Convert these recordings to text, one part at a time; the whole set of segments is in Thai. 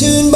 ชื่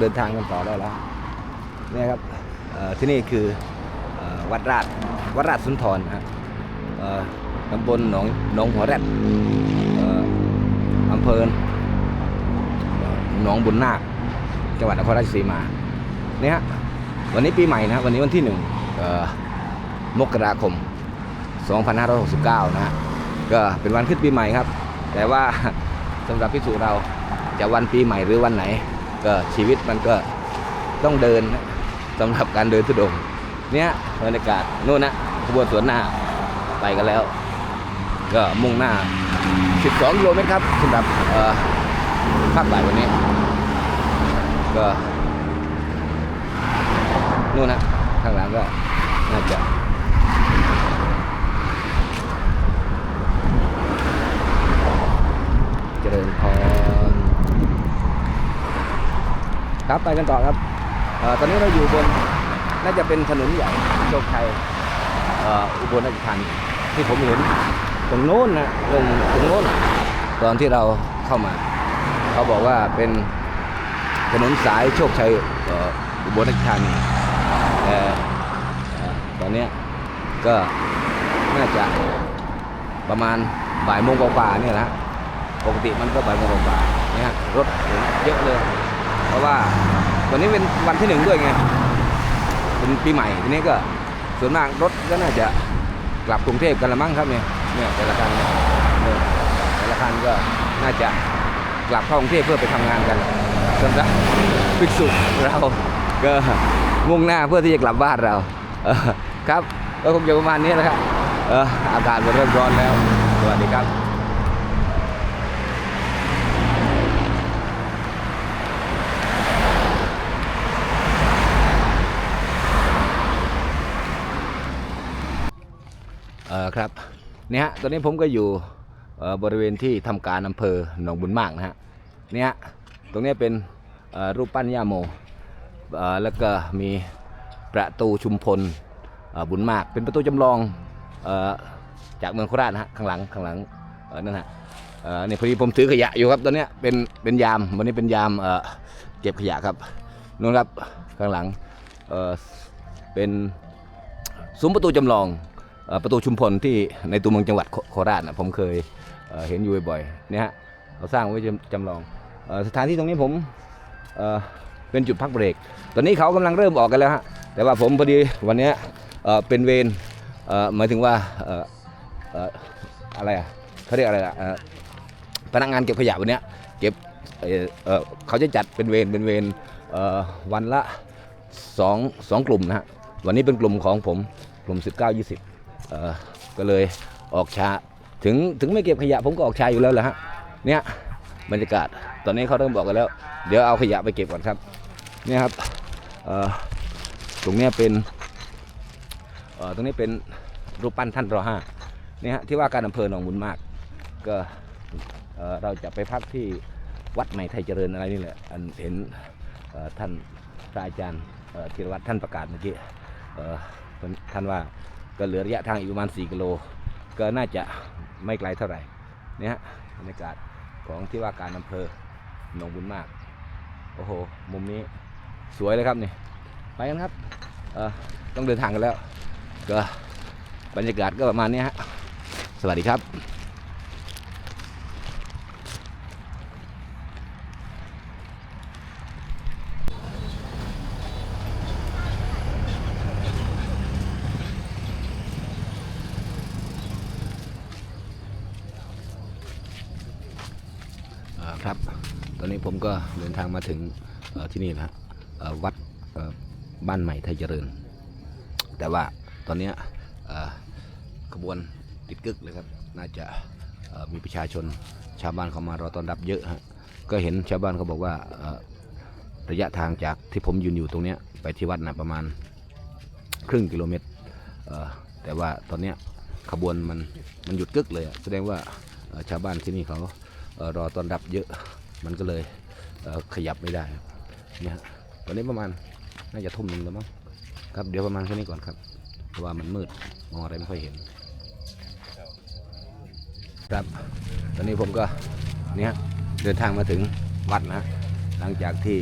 เดินทางกันต่อได้แล้วเนี่ยครับที่นี่คือวัดราชวัดราชสุนทรฮะตำบลหนองหนองหัวแรดอำเภอหนองบุญนาคจังหวัดนครราชสีมาเนี่ยฮะวันนี้ปีใหม่นะวันนี้วันที่หนึ่งมกราคม 2569 นะฮะก็เป็นวันขึ้นปีใหม่ครับ แต่ว่าสำหรับพิสูจเราจะวันปีใหม่หรือวันไหน ก็ชีวิตมันก็ต้องเดินสำหรับการเดินทุดงเนี่ยบรรยากาศนู่นนะขบวนสวนหน้าไปกันแล้ว ก็มุ่งหน้า 12กิโลเมตรครับสำหรับภาคบ่ายวันนี้ ก็นู่นนะข้างหลังก็น่าจะ เจริญพร ครับไปกันต่อครับอตอนนี้เราอยู่บนน่าจะเป็นถนนใหญ่โชคชัยอุบลราชธานีที่ผมเห็นตรงโน้นนะตรงตรงโน้น ตอนที่เราเข้ามา เขาบอกว่าเป็นถนนสายโชคชัยอ,อุบลราชธานีแต่ตอนนี้ก็น่าจะประมาณบ่ายโมงกว่าๆเนี่ยนะปกติมันก็บ่ายโมงกว่าๆเนี่ยฮะรถเยอะเลย ราะว่าวันนี้เป็นวันที่หนึ่งด้วยไงเป็นปีใหม่ทีนี้ก็ส่วนมากรถก็น่าจะกลับกรุงเทพกันละมั้งครับเนี่ยเนี่ยแต่ละคันเนี่ยแต่ละคันก็น่าจะกลับเข้ากรุงเทพเพื่อไปทำงานกันสำหรับภิกษุเราก็มุ่งหน้าเพื่อที่จะกลับบ้านเราครับก็คงจะประมาณนี้แหละครับอออากาศมันเริ่มร้อนแล้ว สวัสดีครับ ออครับเนี่ยฮะตอนนี้ผมก็อยู่บริเวณที่ทำการอำเภอหนองบุญมากนะฮะเนี่ยตรงนี้เป็นรูปปั้นย่าโมแล้วก็มีประตูชุมพลบุญมาก เป็นประตูจำลองจากเมืองโคราชนะฮะข้างหลังข้างหลังนั่นฮะเนี่พอดีผมถือขยะอยู่ครับตอนเนี้ยเป็นเป็นยามวันนี้เป็นยามเก็บขยะครับนู่นครับข้างหลังเป็นซุ้มประตูจำลอง ประตูชุมพลที่ในตัวเมืองจังหวัดโคราชนะผมเคยเห็นอยู่บ่อยๆเนี่ยฮะเขาสร้างไว้จำลองสถานที่ตรงนี้ผมเป็นจุดพักเบรก ตอนนี้เขากำลังเริ่มออกกันแล้วฮะแต่ว่าผมพอดีวันนี้เป็นเวรหมายถึงว่าอะไรอะเขาเรียกอะไรล่ะพนักงานเก็บขยะวันนี้เก็บเขาจะจัดเป็นเวรเป็นเวรวันละสองสองกลุ่มนะฮะวันนี้เป็นกลุ่มของผมกลุ่ม 19 20เอ่อ ก็เลยออกช้าถึงถึงไม่เก็บขยะผมก็ออกช้าอยู่แล้วแหละฮะเนี่ยบรรยากาศตอนนี้เขาเริ่มบอกกันแล้ว เดี๋ยวเอาขยะไปเก็บก่อนครับเนี่ยครับตรงนี้เป็นตรงนี้เป็นรูปปั้นท่านรอห้าเนี่ยฮะที่ว่าการอำเภอหนองบุญมาก ก็เอ่อเราจะไปพักที่วัดใหม่ไทยเจริญอะไรนี่แหละอันเห็นท่านพระอาจารย์เอ่อธีรวัตรท่านประกาศเมื่อกี้ท่านว่า ก็เหลือระยะทางอีกประมาณ 4 กิโล ก็น่าจะไม่ไกลเท่าไหร่เนี่ยฮะบรรยากาศของที่ว่าการอำเภอหนองบุญมาก โอ้โห มุมนี้สวยเลยครับนี่ ไปกันครับ เออต้องเดินทางกันแล้ว ก็บรรยากาศก็ประมาณนี้ฮะ สวัสดีครับ เอ่อครับ ตอนนี้ ผมก็เดินทางมาถึงที่นี่แล้วเอ่อวัดบ้านใหม่ไทยเจริญ แต่ว่าตอนนี้ขบวนติดกึกเลยครับ น่าจะมีประชาชนชาวบ้านเขามารอต้อนรับเยอะฮะก็เห็นชาวบ้านเขาบอกว่าระยะทางจากที่ผมยืนอยู่ตรงนี้ไปที่วัดนะประมาณครึ่งกิโลเมตรแต่ว่าตอนนี้ขบวนมันมันหยุดกึกเลยอะแสดงว่าชาวบ้านที่นี่เขารอต้อนรับเยอะ มันก็เลยเขยับไม่ได้เนี่ยตอนนี้ประมาณน่าจะทุ่มหนึ่งแล้วมั้งครับเดี๋ยวประมาณแค่นี้ก่อนครับเพราะว่ามันมืดมองอะไรไม่ค่อยเห็น ครับ ตอนนี้ผมก็เนี่ยเดินทางมาถึงวัดนะหลังจากที่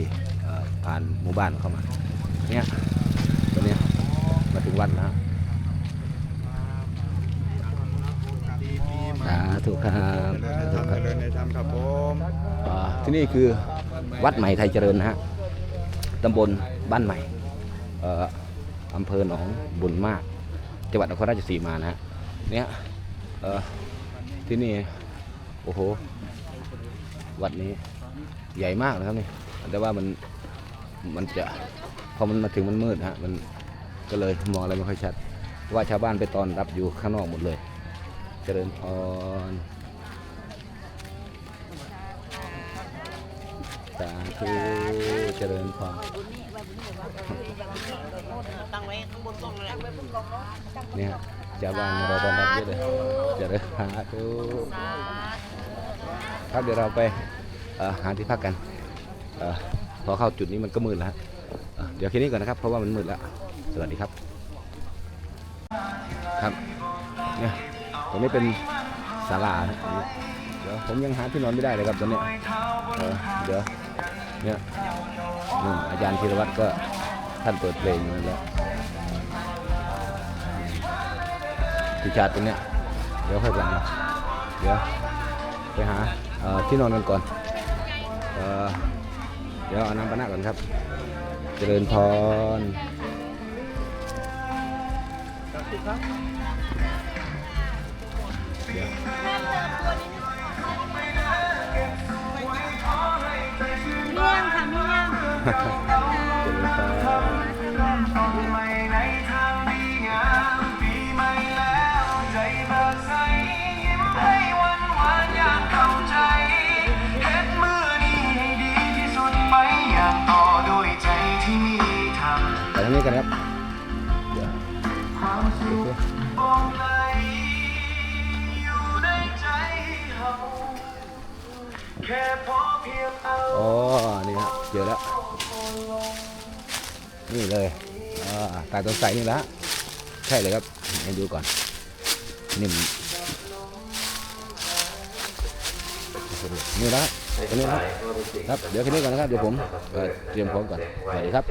ผ่านหมู่บ้านเข้ามาเนี่ยตอนนี้มาถึงวัดแล้วสาธุครับสาธุครับเดินในธรรมครับผม ที่นี่คือวัดใหม่ไทยเจริญนะฮะตำบลบ้านใหม่เอ่ออำเภอหนองบุญมาก จังหวัดนครราชสีมานะฮะเนี่ยเอ่อที่นี่โอ้โหวัดนี้ใหญ่มากนะครับนี่แต่ว่ามันมันจะพอมันมาถึงมันมืดฮะมันก็เลยมองอะไรไม่ค่อยชัดว่าชาวบ้านไปตอนรับอยู่ข้างนอกหมดเลย เจริญพร สาธุเจริญพรตั้งไว้ข้างบนกล้องเลยเนี่ยชาวานมารอต้อนรับเยอะเลยเจริญสาธุครับเดี๋ยวเราไปหาที่พักกันพอเข้าจุดนี้มันก็มืดแล้วเดี๋ยวแค่นี้ก่อนนะครับ เพราะว่ามันมืดแล้ว สวัสดีครับ ครับเนี่ยตรงนี้เป็นศาลานะเดี๋ยวผมยังหาที่นอนไม่ได้เลยครับตอนเนี้ยเดี๋ยว เนี่ยนู่อาจารย์ธีรวัตรก็ท่านเปิดเพลงนั่นแหละที่ชาร์จตรงเนี้ยเดี๋ยวค่อยไปนะเดี๋ยวไปหาที่นอนกันก่อนเอเดี๋ยวเอาน้ำปนะก่อนครับ เจริญพรเแต่อด้วยใจที่มีทำไปทางนี้กันครับ นี่เลยตายตัวใสนี่ละใช่เลยครับให้ดูก่อนนิ่มนี่ละตัวนี้นะครับเดี๋ยวแค่นี้ก่อนนะครับเดี๋ยวผมเอ่อเตรียมพร้อมก่อนสวัสดีครับ